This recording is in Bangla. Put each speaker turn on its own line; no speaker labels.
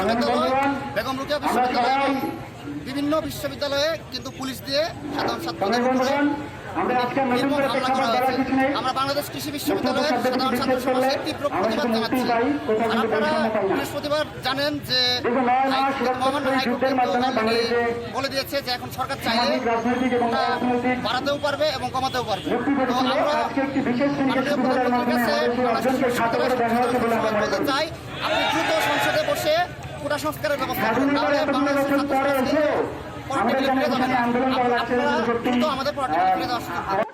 বিশ্ববিদ্যালয় বেগম রুকিয়া বিশ্ববিদ্যালয় এবং বিভিন্ন বিশ্ববিদ্যালয়ে কিন্তু পুলিশ দিয়ে সাধারণ ছাত্রদের উপরে
আমরা
নির্মম হামলা করা হয়েছে আমরা বাংলাদেশ কৃষি বিশ্ববিদ্যালয়ের সাধারণ ছাত্র সমাজের তীব্র প্রতিবাদ জানাচ্ছি। আপনারা। বৃহস্পতিবার জানেন যে মহামান্য হাইকোর্ট কিন্তু বলে দিয়েছে যে এখন সরকার চাইলে ওটা বাড়াতেও পারবে এবং কমাতেও পারবে। তো আমরা মাননীয় প্রধানমন্ত্রীর কাছে বলতে চাই আপনি দ্রুত কোটা সংস্কারের ব্যবস্থা করুন
তাহলে
বাংলাদেশের ছাত্র
আমাদের
পলিটিক্যালি
জন্য
ফিরে যাবে না।
আন্দোলন করা লাগছে
আপনারা দ্রুত আমাদের পলিটিক্যালি ফিরে যাওয়ার সুযোগ দিন।